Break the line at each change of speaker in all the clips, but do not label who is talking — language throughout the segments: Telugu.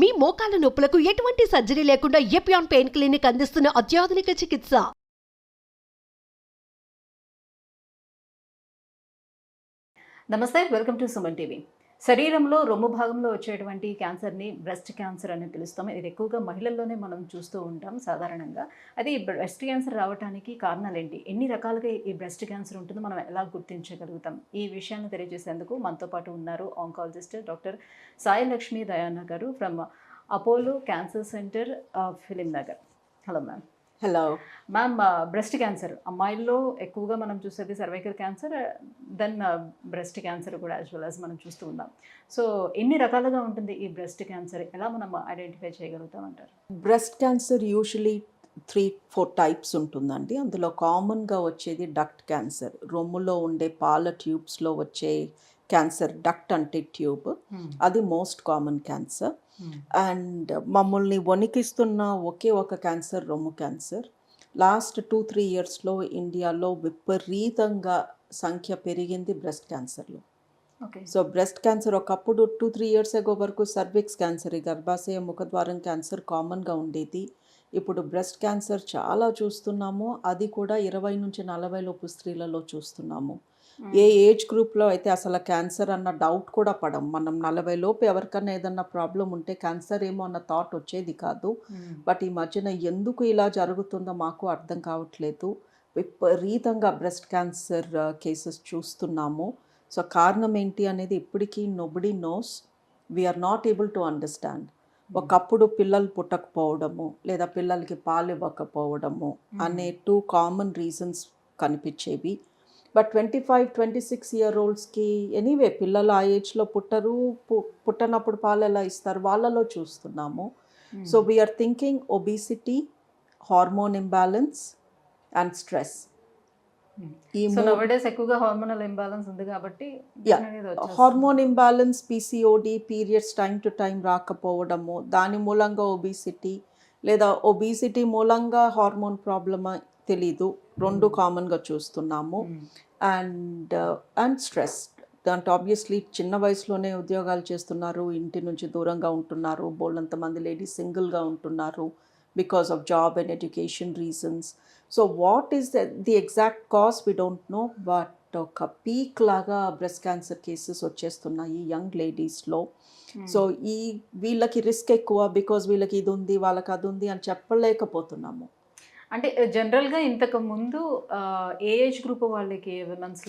మీ మోకాల నొప్పులకు ఎటువంటి సర్జరీ లేకుండా ఎపియాన్ పెయిన్ క్లినిక్ అందిస్తున్న అత్యాధునిక చికిత్స.
నమస్తే వెల్కమ్ టు సుమన్ టీవీ. శరీరంలో రొమ్ము భాగంలో వచ్చేటువంటి క్యాన్సర్ని బ్రెస్ట్ క్యాన్సర్ అని పిలుస్తాం. ఇది ఎక్కువగా మహిళల్లోనే మనం చూస్తూ ఉంటాం సాధారణంగా. అది బ్రెస్ట్ క్యాన్సర్ రావడానికి కారణాలు ఏంటి ఎన్ని రకాలుగా ఈ బ్రెస్ట్ క్యాన్సర్ ఉంటుందో మనం ఎలా గుర్తించగలుగుతాం? ఈ విషయాన్ని తెలియజేసేందుకు మనతో పాటు ఉన్నారు ఆంకాలజిస్ట్ డాక్టర్ సాయి లక్ష్మి దయాన గారు from Apollo cancer centre Film Nagar. Hello ma'am.
Hello
ma'am breast cancer అమ్మాయిల్లో ఎక్కువగా మనం చూసేది cervical cancer then breast cancer కూడా యాజ్ వెల్ యాజ్ మనం చూస్తూ ఉన్నాం సో ఎన్ని రకాలుగా ఉంటుంది ఈ బ్రెస్ట్ క్యాన్సర్ ఎలా మనం ఐడెంటిఫై చేయగలుగుతాం అంటారు
breast cancer usually three four types ఉంటుందండి. అందులో కామన్గా వచ్చేది డక్ట్ క్యాన్సర్ రొమ్ములో ఉండే పాల ట్యూబ్స్లో వచ్చే క్యాన్సర్ డక్ట్ అంటే ట్యూబ్. అది మోస్ట్ కామన్ క్యాన్సర్. అండ్ మమ్మల్ని వణికిస్తున్న ఒకే ఒక క్యాన్సర్ రొమ్ము క్యాన్సర్. లాస్ట్ టూ త్రీ ఇయర్స్లో ఇండియాలో విపరీతంగా సంఖ్య పెరిగింది బ్రెస్ట్ క్యాన్సర్లో. సో బ్రెస్ట్ క్యాన్సర్ ఒకప్పుడు టూ త్రీ ఇయర్స్ ఎగో వరకు సర్విక్స్ క్యాన్సర్ ఈ గర్భాశయ ముఖద్వారం క్యాన్సర్ కామన్గా ఉండేది. ఇప్పుడు బ్రెస్ట్ క్యాన్సర్ చాలా చూస్తున్నాము. అది కూడా ఇరవై నుంచి నలభై లోపు స్త్రీలలో చూస్తున్నాము. ఏ ఏజ్ గ్రూప్లో అయితే అసలు క్యాన్సర్ అన్న డౌట్ కూడా పడం. మనం నలభై లోపు ఎవరికన్నా ఏదన్నా ప్రాబ్లం ఉంటే క్యాన్సర్ ఏమో అన్న థాట్ వచ్చేది కాదు. బట్ ఈ మధ్యన ఎందుకు ఇలా జరుగుతుందో మాకు అర్థం కావట్లేదు. విపరీతంగా బ్రెస్ట్ క్యాన్సర్ కేసెస్ చూస్తున్నాము. సో కారణం ఏంటి అనేది ఇప్పటికీ nobody knows we are not able to understand ఒకప్పుడు పిల్లలు పుట్టకపోవడము లేదా పిల్లలకి పాలు ఇవ్వకపోవడము అనే టూ కామన్ రీజన్స్ కనిపించేవి. But twenty five twenty six year ఓల్డ్స్కి anyway పిల్లలు ఆ ఏజ్లో పుట్టరు పుట్టనప్పుడు పాలు ఎలా ఇస్తారు? వాళ్ళలో చూస్తున్నాము. So we are thinking obesity hormone imbalance and stress
ఎక్కువగా హార్మోనల్ ఇంబ్యాలెన్స్ ఉంది కాబట్టి.
Hormone imbalance PCOD periods time to time రాకపోవడము దాని మూలంగా ఒబిసిటీ లేదా ఒబిసిటీ మూలంగా హార్మోన్ ప్రాబ్లమా తెలీదు. రెండు కామన్గా చూస్తున్నాము.
Hmm.
అండ్ అండ్ స్ట్రెస్ దాంట్లో ఆబ్వియస్లీ చిన్న వయసులోనే ఉద్యోగాలు చేస్తున్నారు ఇంటి నుంచి దూరంగా ఉంటున్నారు బోల్డంత మంది లేడీస్ సింగిల్గా ఉంటున్నారు because of job and education reasons so what is the exact cause we don't know but ఒక పీక్ లాగా బ్రెస్ట్ క్యాన్సర్ కేసెస్ వచ్చేస్తున్నాయి యంగ్ లేడీస్లో సో ఈ వీళ్ళకి రిస్క్ ఎక్కువ బికాజ్ వీళ్ళకి ఇది ఉంది వాళ్ళకి అది ఉంది అని చెప్పలేకపోతున్నాము.
అంటే జనరల్గా ఇంతకు ముందు ఏ ఏజ్ గ్రూప్ వాళ్ళకి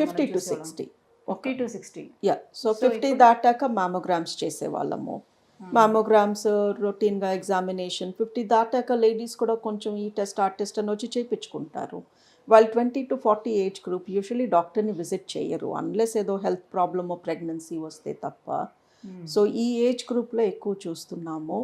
fifty to sixty
fifty to sixty
yeah so fifty దాటాక మ్యామోగ్రామ్స్ చేసేవాళ్ళము. మ్యామోగ్రామ్స్ రొటీన్గా ఎగ్జామినేషన్ ఫిఫ్టీ దాటాక లేడీస్ కూడా కొంచెం ఈ టెస్ట్ ఆ టెస్ట్ అని వచ్చి చేయించుకుంటారు వాళ్ళు twenty to forty age group usually డాక్టర్ని విజిట్ చేయరు. అన్లెస్ ఏదో హెల్త్ ప్రాబ్లమ్ ప్రెగ్నెన్సీ వస్తే తప్ప. సో ఈ ఏజ్ గ్రూప్లో ఎక్కువ చూస్తున్నాము.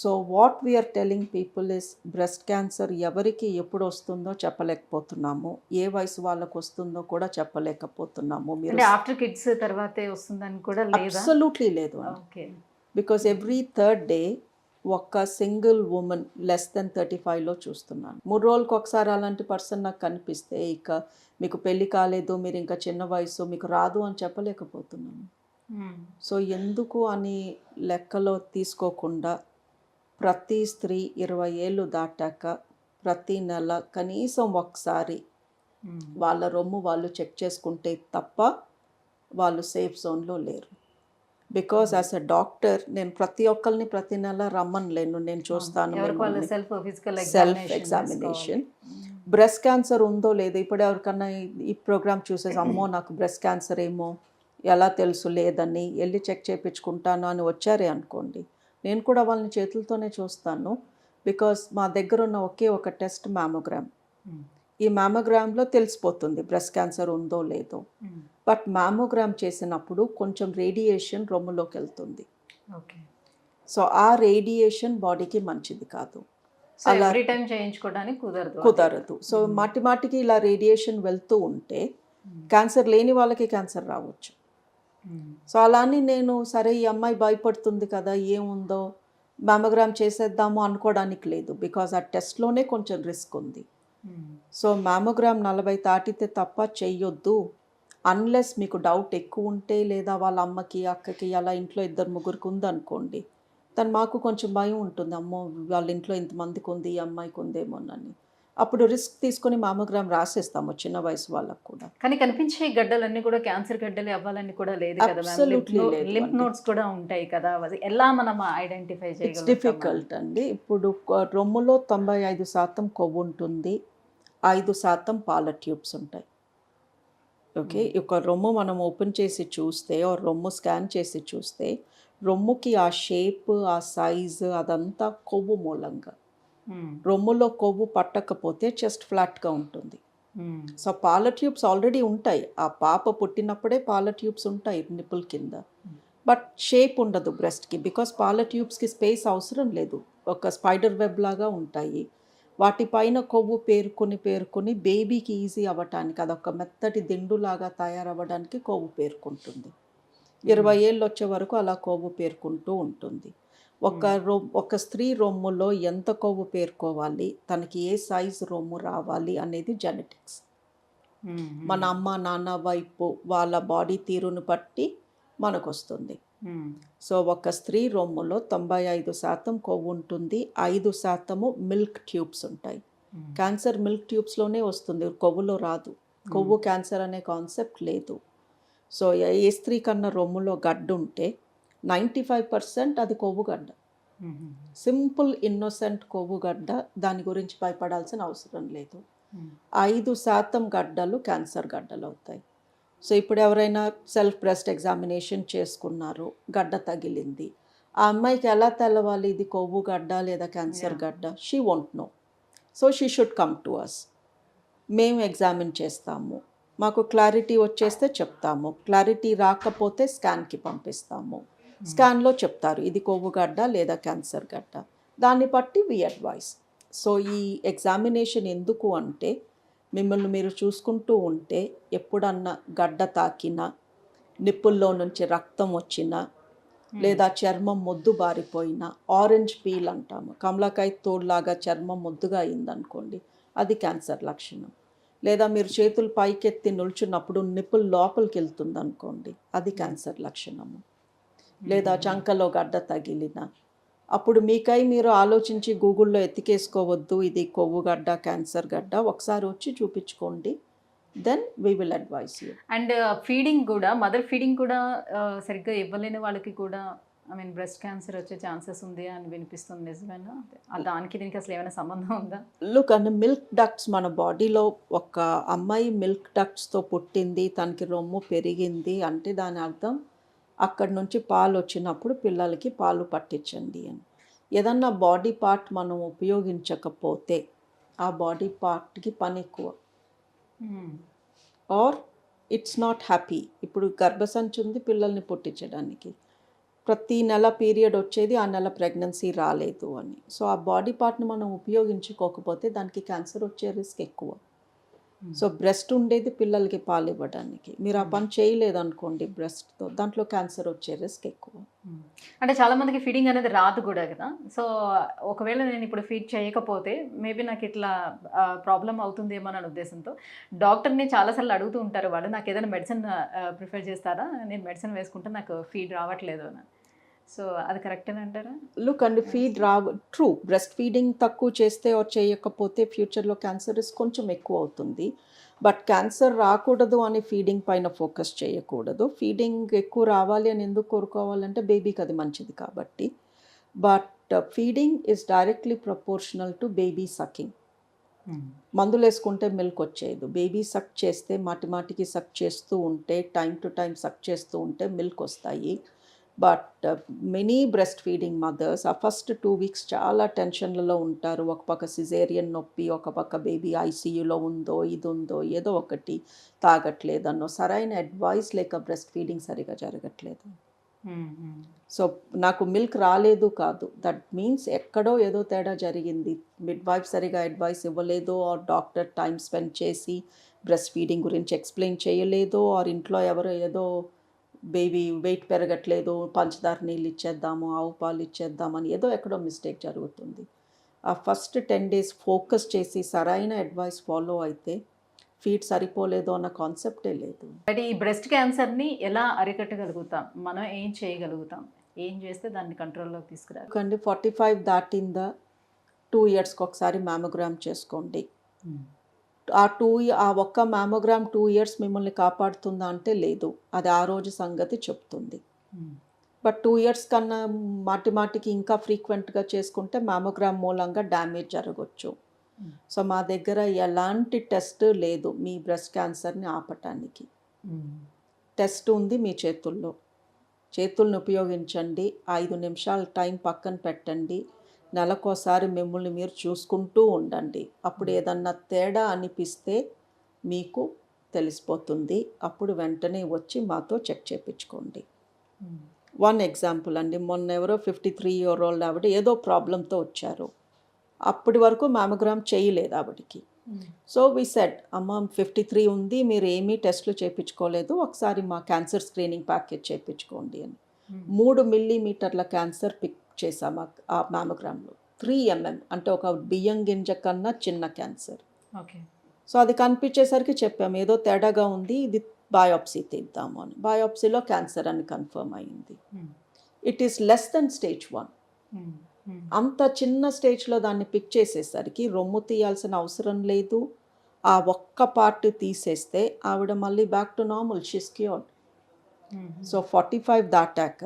So what we are telling people is breast cancer ఎవరికి ఎప్పుడు వస్తుందో చెప్పలేకపోతున్నాము. ఏ వయసు వాళ్ళకు వస్తుందో కూడా చెప్పలేకపోతున్నాము. మీరు
ఆఫ్టర్ కిడ్స్ తర్వాతే వస్తుందని కూడా
అబ్సల్యూట్లీ లేదు
okay.
Because every third day ఒక్క single women less than thirty ఫైవ్లో చూస్తున్నాను. మూడు రోజులకు ఒకసారి అలాంటి పర్సన్ నాకు కనిపిస్తే ఇక మీకు పెళ్ళి కాలేదు మీరు ఇంకా చిన్న వయసు మీకు రాదు అని చెప్పలేకపోతున్నాను. సో ఎందుకు అని లెక్కలో తీసుకోకుండా ప్రతి స్త్రీ ఇరవై ఏళ్ళు దాటాక ప్రతి నెల కనీసం ఒకసారి వాళ్ళ రొమ్ము వాళ్ళు చెక్ చేసుకుంటే తప్ప వాళ్ళు సేఫ్ జోన్లో లేరు. బికాస్ యాజ్ అ డాక్టర్ నేను ప్రతి ఒక్కరిని ప్రతి నెల రమ్మనలేను. నేను చూస్తాను.
సెల్ఫ్
ఎగ్జామినేషన్ బ్రెస్ట్ క్యాన్సర్ ఉందో లేదో ఇప్పుడు ఎవరికన్నా ఈ- ఈ ప్రోగ్రామ్ చూసేసి అమ్మో నాకు బ్రెస్ట్ క్యాన్సర్ ఏమో ఎలా తెలుసు లేదని వెళ్ళి చెక్ చేయించుకుంటాను అని వచ్చారే అనుకోండి. నేను కూడా వాళ్ళని చేతులతోనే చూస్తాను. బికాస్ మా దగ్గర ఉన్న ఒకే ఒక టెస్ట్ మ్యామోగ్రామ్ ఈ మ్యామోగ్రామ్లో తెలిసిపోతుంది బ్రెస్ట్ క్యాన్సర్ ఉందో లేదో. బట్ మ్యామోగ్రామ్ చేసినప్పుడు కొంచెం రేడియేషన్ రొమ్ములోకి వెళ్తుంది.
ఓకే
సో ఆ రేడియేషన్ బాడీకి మంచిది కాదు. అలా-
టైం చేయించుకోవడానికి కుదరదు
కుదరదు. సో మాటి మాటికి ఇలా రేడియేషన్ వెళ్తూ ఉంటే క్యాన్సర్ లేని వాళ్ళకి క్యాన్సర్ రావచ్చు. సో అలానే నేను సరే ఈ అమ్మాయి భయపడుతుంది కదా ఏముందో మ్యామోగ్రామ్ చేసేద్దాము అనుకోవడానికి లేదు. బికాజ్ ఆ టెస్ట్లోనే కొంచెం రిస్క్ ఉంది. సో మ్యామోగ్రామ్ నలభై దాటితే తప్ప చెయ్యొద్దు. అన్లెస్ మీకు డౌట్ ఎక్కువ ఉంటే లేదా వాళ్ళ అమ్మకి అక్కకి అలా ఇంట్లో ఇద్దరు ముగ్గురికి ఉందనుకోండి తను మాకు కొంచెం భయం ఉంటుంది. అమ్మో వాళ్ళ ఇంట్లో ఇంతమందికి ఉంది ఈ అమ్మాయికి ఉందేమోనని. అప్పుడు రిస్క్ తీసుకొని మామోగ్రామ్ రాసేస్తాము చిన్న వయసు వాళ్ళకు కూడా.
కానీ కనిపించే గడ్డలన్నీ కూడా క్యాన్సర్ గడ్డలే అవ్వాలని కూడా లేదు కదా లింప్. నోట్స్ కూడా ఉంటాయి కదా. అది ఎలా మనం ఐడెంటిఫై చేయగలుగుతాం
డిఫికల్ట్ అండి. ఇప్పుడు రొమ్ములో తొంభై ఐదు శాతం కొవ్వు ఉంటుంది. ఐదు శాతం పాల ట్యూబ్స్ ఉంటాయి. ఓకే? ఒక రొమ్ము మనం ఓపెన్ చేసి చూస్తే ఆ రొమ్ము స్కాన్ చేసి చూస్తే రొమ్ముకి ఆ షేప్ ఆ సైజు అదంతా కొవ్వు మూలంగా. రొమ్ములో కొవ్వు పట్టకపోతే చెస్ట్ ఫ్లాట్గా ఉంటుంది. సో పాల ట్యూబ్స్ ఆల్రెడీ ఉంటాయి. ఆ పాప పుట్టినప్పుడే పాల ట్యూబ్స్ ఉంటాయి నిప్పుల్ కింద. బట్ షేప్ ఉండదు బ్రెస్ట్కి బికాస్ పాల ట్యూబ్స్కి స్పేస్ అవసరం లేదు. ఒక స్పైడర్ వెబ్ లాగా ఉంటాయి. వాటిపైన కొవ్వు పేరుకొని పేరుకొని బేబీకి ఈజీ అవ్వటానికి అదొక మెత్తటి దిండులాగా తయారవ్వడానికి కొవ్వు పేరుకుంటుంది. ఇరవై ఏళ్ళు వచ్చే వరకు అలా కొవ్వు పేరుకుంటూ ఉంటుంది. ఒక రొ ఒక స్త్రీ రొమ్ములో ఎంత కొవ్వు పేరుకోవాలి? తనకి ఏ సైజ్ రొమ్ము రావాలి అనేది జెనెటిక్స్. మన అమ్మ నాన్న వైపు వాళ్ళ బాడీ తీరును బట్టి మనకు వస్తుంది సో ఒక స్త్రీ రొమ్ములో తొంభై ఐదు శాతం కొవ్వు ఉంటుంది. ఐదు శాతము మిల్క్ ట్యూబ్స్ ఉంటాయి. క్యాన్సర్ మిల్క్ ట్యూబ్స్లోనే వస్తుంది. కొవ్వులో రాదు. కొవ్వు క్యాన్సర్ అనే కాన్సెప్ట్ లేదు. సో ఏ స్త్రీ కన్నా రొమ్ములో గడ్డ ఉంటే నైంటీ ఫైవ్ పర్సెంట్ అది కొవ్వు గడ్డ సింపుల్ ఇన్నోసెంట్ కొవ్వు గడ్డ దాని గురించి భయపడాల్సిన అవసరం లేదు. ఐదు శాతం గడ్డలు క్యాన్సర్ గడ్డలు అవుతాయి. సో ఇప్పుడు ఎవరైనా సెల్ఫ్ బ్రెస్ట్ ఎగ్జామినేషన్ చేసుకున్నారు గడ్డ తగిలింది. ఆ అమ్మాయికి ఎలా తెలవాలి? ఇది కొవ్వు గడ్డ లేదా క్యాన్సర్. గడ్డ? She won't know so she should come to us మేము ఎగ్జామిన్ చేస్తాము. మాకు క్లారిటీ వచ్చేస్తే చెప్తాము. క్లారిటీ రాకపోతే స్కాన్కి పంపిస్తాము. స్కాన్లో చెప్తారు ఇది కొవ్వు గడ్డ లేదా క్యాన్సర్ గడ్డ. దాన్ని బట్టి వి అడ్వైస్ సో ఈ ఎగ్జామినేషన్ ఎందుకు అంటే మిమ్మల్ని మీరు చూసుకుంటూ ఉంటే ఎప్పుడన్నా గడ్డ తాకినా నిప్పుల్లో నుంచి రక్తం వచ్చినా లేదా చర్మం మొద్దు బారిపోయినా ఆరెంజ్ పీల్ అంటాము. కమలాకాయ తోడులాగా చర్మం మొద్దుగా అయిందనుకోండి అది క్యాన్సర్ లక్షణం. లేదా మీరు చేతులు పైకెత్తి నిల్చున్నప్పుడు నిప్పులు లోపలికి వెళ్తుంది అనుకోండి అది క్యాన్సర్ లక్షణము. లేదా చంకలో గడ్డ తగిలిన. అప్పుడు మీకై మీరు ఆలోచించి గూగుల్లో ఎత్తికేసుకోవద్దు ఇది కొవ్వు గడ్డ క్యాన్సర్ గడ్డ. ఒకసారి వచ్చి చూపించుకోండి. Then we will advise you
and feeding కూడా మదర్ ఫీడింగ్ కూడా ఆ, సరిగ్గా ఇవ్వలేని వాళ్ళకి కూడా ఐ మీన్ బ్రెస్ట్ క్యాన్సర్ వచ్చే ఛాన్సెస్ ఉంది అని వినిపిస్తుంది నిజమేనా? దానికి దీనికి అసలు ఏమైనా సంబంధం ఉందా?
లుక్ అండ్ మిల్క్ డక్ట్స్ మన బాడీలో ఒక అమ్మాయి మిల్క్ డక్ట్స్తో పుట్టింది తనకి రొమ్ము పెరిగింది అంటే దాని అర్థం అక్కడి నుంచి పాలు వచ్చినప్పుడు పిల్లలకి పాలు పట్టించండి అని. ఏదన్నా బాడీ పార్ట్ మనం ఉపయోగించకపోతే ఆ బాడీ పార్ట్కి పని ఎక్కువ. Or it's not happy. ఇప్పుడు గర్భసంచి ఉంది పిల్లల్ని పుట్టించడానికి. ప్రతి నెల పీరియడ్ వచ్చేది ఆ నెల ప్రెగ్నెన్సీ రాలేదు అని. సో ఆ బాడీ పార్ట్ని మనం ఉపయోగించుకోకపోతే దానికి క్యాన్సర్ వచ్చే రిస్క్ ఎక్కువ. సో బ్రెస్ట్ ఉండేది పిల్లలకి పాలు ఇవ్వడానికి. మీరు ఆ పని చేయలేదు అనుకోండి బ్రెస్ట్తో దాంట్లో క్యాన్సర్ వచ్చే రిస్క్ ఎక్కువ.
అంటే చాలా మందికి ఫీడింగ్ అనేది రాదు కూడా కదా. సో ఒకవేళ నేను ఇప్పుడు ఫీడ్ చేయకపోతే మేబీ నాకు ఇట్లా ప్రాబ్లం అవుతుందేమో అని ఉద్దేశంతో డాక్టర్ని చాలాసార్లు అడుగుతూ ఉంటారు వాళ్ళు నాకు ఏదైనా మెడిసిన్ ప్రిఫర్ చేస్తారా? నేను మెడిసిన్ వేసుకుంటే నాకు ఫీడ్ రావట్లేదు అని. సో అది కరెక్టేనా అంటారా?
లుక్ అండ్ ఫీడ్ రా ట్రూ బ్రెస్ట్ ఫీడింగ్ తక్కువ చేస్తే or చేయకపోతే ఫ్యూచర్లో క్యాన్సర్ రిస్క్ కొంచెం ఎక్కువ అవుతుంది. బట్ క్యాన్సర్ రాకూడదు అని ఫీడింగ్ పైన ఫోకస్ చేయకూడదు. ఫీడింగ్ ఎక్కువ రావాలి అని ఎందుకు కోరుకోవాలంటే బేబీకి అది మంచిది కాబట్టి. But feeding is directly proportional to baby sucking మందులు వేసుకుంటే మిల్క్ వచ్చేది బేబీ సక్ చేస్తే మాటి మాటికి సక్ చేస్తూ ఉంటే టైం టు టైం సక్ చేస్తూ ఉంటే మిల్క్ వస్తాయి. But many breast feeding mothers uh first two weeks చాలా టెన్షన్లలో ఉంటారు. ఒక పక్క సిజేరియన్ నొప్పి ఒక పక్క బేబీ ఐసీయూలో ఉందో ఇది ఉందో ఏదో ఒకటి తాగట్లేదన్నో సరైన అడ్వైస్ లేక బ్రెస్ట్ ఫీడింగ్ సరిగా జరగట్లేదు. సో నాకు మిల్క్ రాలేదు కాదు. దట్ మీన్స్ ఎక్కడో ఏదో తేడా జరిగింది. మిడ్ వైఫ్ సరిగా అడ్వైస్ ఇవ్వలేదు ఆర్ డాక్టర్ టైం స్పెండ్ చేసి బ్రెస్ట్ ఫీడింగ్ గురించి ఎక్స్ప్లెయిన్ చేయలేదు ఆర్ ఇంట్లో ఎవరో ఏదో బేబీ వెయిట్ పెరగట్లేదు పంచదార నీళ్ళు ఇచ్చేద్దాము ఆవు పాలు ఇచ్చేద్దామని ఏదో ఎక్కడో మిస్టేక్ జరుగుతుంది. ఆ ఫస్ట్ టెన్ డేస్ ఫోకస్ చేసి సరైన అడ్వైస్ ఫాలో అయితే ఫీడ్ సరిపోలేదు అన్న కాన్సెప్టే లేదు.
బట్ ఈ బ్రెస్ట్ క్యాన్సర్ని ఎలా అరికట్టగలుగుతాం? మనం ఏం చేయగలుగుతాం? ఏం చేస్తే దాన్ని కంట్రోల్లోకి తీసుకురాలి
ఎందుకంటే ఫార్టీ ఫైవ్ దాటిందా టూ ఇయర్స్కి ఒకసారి మ్యామోగ్రామ్ చేసుకోండి. ఆ టూ ఆ ఒక్క మ్యామోగ్రామ్ టూ ఇయర్స్ మిమ్మల్ని కాపాడుతుందా అంటే లేదు. అది ఆ రోజు సంగతి చెప్తుంది. బట్ టూ ఇయర్స్ కన్నా మాటి మాటికి ఇంకా ఫ్రీక్వెంట్గా చేసుకుంటే మ్యామోగ్రామ్ మూలంగా డ్యామేజ్ జరగవచ్చు సో మా దగ్గర ఎలాంటి టెస్ట్ లేదు మీ బ్రెస్ట్ క్యాన్సర్ని ఆపటానికి. టెస్ట్ ఉంది మీ చేతుల్లో. చేతుల్ని ఉపయోగించండి. ఐదు నిమిషాల టైం పక్కన పెట్టండి. నెలకోసారి మిమ్మల్ని మీరు చూసుకుంటూ ఉండండి. అప్పుడు ఏదన్నా తేడా అనిపిస్తే మీకు తెలిసిపోతుంది. అప్పుడు వెంటనే వచ్చి మాతో చెక్ చేయించుకోండి వన్ ఎగ్జాంపుల్ అండి. మొన్న ఎవరో ఫిఫ్టీ త్రీ ఇయర్ ఓల్డ్ ఆవిడ ఏదో ప్రాబ్లంతో వచ్చారు. అప్పటి వరకు మ్యామోగ్రామ్ చేయలేదు ఆవిడకి. సో వి సెడ్ అమ్మ ఫిఫ్టీ త్రీ ఉంది మీరు ఏమీ టెస్ట్లు చేయించుకోలేదు ఒకసారి మా క్యాన్సర్ స్క్రీనింగ్ ప్యాకేజ్ చేయించుకోండి అని. మూడు మిల్లీమీటర్ల క్యాన్సర్ పిక్ చేసాం ఆ- ఆ మ్యామోగ్రామ్లో త్రీ ఎంఎం అంటే ఒక బియ్యం గింజ కన్నా చిన్న క్యాన్సర్
ఓకే.
సో అది కనిపించేసరికి చెప్పాము ఏదో తేడాగా ఉంది ఇది బయోప్సీ తీద్దాము అని. బయోప్సీలో క్యాన్సర్ అని కన్ఫర్మ్ అయింది it is less than stage one అంత చిన్న స్టేజ్లో దాన్ని పిక్ చేసేసరికి రొమ్ము తీయాల్సిన అవసరం లేదు. ఆ ఒక్క పార్ట్ తీసేస్తే ఆవిడ మళ్ళీ back to normal she's cured so forty five దాటాక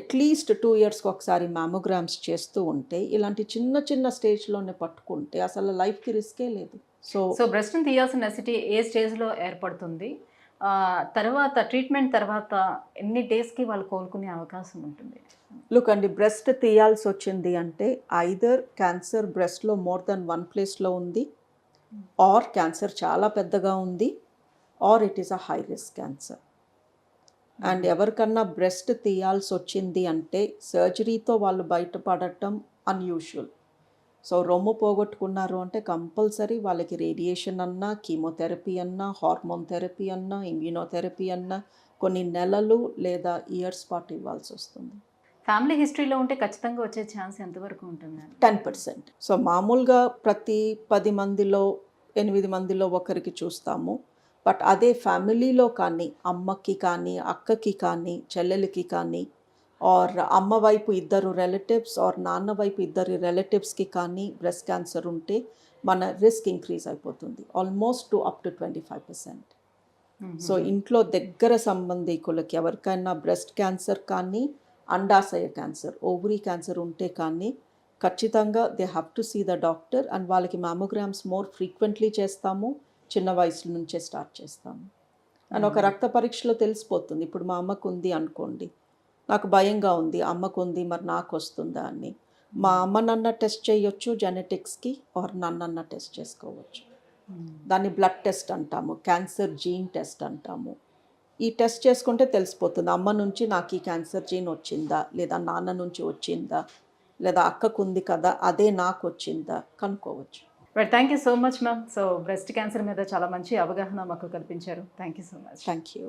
అట్లీస్ట్ టూ ఇయర్స్కి ఒకసారి మ్యామోగ్రామ్స్ చేస్తూ ఉంటే ఇలాంటి చిన్న చిన్న స్టేజ్లోనే పట్టుకుంటే అసలు లైఫ్కి రిస్కే లేదు. సో
సో బ్రెస్ట్ని తీయాల్సిన నెసిటీ ఏ స్టేజ్లో ఏర్పడుతుంది? తర్వాత ట్రీట్మెంట్ తర్వాత ఎన్ని డేస్కి వాళ్ళు కోలుకునే అవకాశం ఉంటుంది?
లుక్ అండి బ్రెస్ట్ తీయాల్సి వచ్చింది అంటే ఐదర్ క్యాన్సర్ బ్రెస్ట్లో మోర్ దెన్ వన్ ప్లేస్లో ఉంది. ఆర్ క్యాన్సర్ చాలా పెద్దగా ఉంది. Or it is a high risk cancer. And ఎవరికన్నా బ్రెస్ట్ తీయాల్సి వచ్చింది అంటే సర్జరీతో వాళ్ళు బయటపడటం అన్యూజువల్ సో రొమ్ము పోగొట్టుకున్నారు అంటే కంపల్సరీ వాళ్ళకి రేడియేషన్ అన్నా కీమోథెరపీ అన్నా హార్మోన్ థెరపీ అన్నా ఇమ్యూనోథెరపీ అన్నా కొన్ని నెలలు లేదా ఇయర్స్ పాటు ఇవ్వాల్సి వస్తుంది
ఫ్యామిలీ హిస్టరీలో ఉంటే ఖచ్చితంగా వచ్చే ఛాన్స్ ఎంతవరకు ఉంటుంది
టెన్ పర్సెంట్. సో మామూలుగా ప్రతి పది మందిలో ఎనిమిది మందిలో ఒకరికి చూస్తాము. బట్ అదే ఫ్యామిలీలో కానీ అమ్మకి కానీ అక్కకి కానీ చెల్లెలకి కానీ ఆర్ అమ్మ వైపు ఇద్దరు రిలేటివ్స్ ఆర్ నాన్న వైపు ఇద్దరు రిలేటివ్స్కి కానీ బ్రెస్ట్ క్యాన్సర్ ఉంటే మన రిస్క్ ఇంక్రీజ్ అయిపోతుంది. Almost to up to twenty five percent. So ఇంట్లో దగ్గర సంబంధికులకి ఎవరికైనా బ్రెస్ట్ క్యాన్సర్ కానీ అండాశయ క్యాన్సర్ ఓవరీ క్యాన్సర్ ఉంటే కానీ ఖచ్చితంగా they have to see the doctor and వాళ్ళకి మ్యామోగ్రామ్స్ మోర్ ఫ్రీక్వెంట్లీ చేస్తాము. చిన్న వయసు నుంచే స్టార్ట్ చేస్తాము. అండ్ ఒక రక్త పరీక్షలో తెలిసిపోతుంది. ఇప్పుడు మా అమ్మకు ఉంది అనుకోండి. నాకు భయంగా ఉంది. అమ్మకు ఉంది మరి నాకు వస్తుందా అని. మా అమ్మ నన్న టెస్ట్ చేయొచ్చు జెనెటిక్స్కి ఆర్ నన్నన్న టెస్ట్ చేసుకోవచ్చు. దాన్ని బ్లడ్ టెస్ట్ అంటాము క్యాన్సర్ జీన్ టెస్ట్ అంటాము. ఈ టెస్ట్ చేసుకుంటే తెలిసిపోతుంది. అమ్మ నుంచి నాకు ఈ క్యాన్సర్ జీన్ వచ్చిందా లేదా నాన్న నుంచి వచ్చిందా లేదా అక్కకు ఉంది కదా అదే నాకు వచ్చిందా కనుక్కోవచ్చు.
But thank you so much ma'am so breast cancer మీద చాలా మంచి అవగాహన మాకు కల్పించారు. Thank you so much
thank you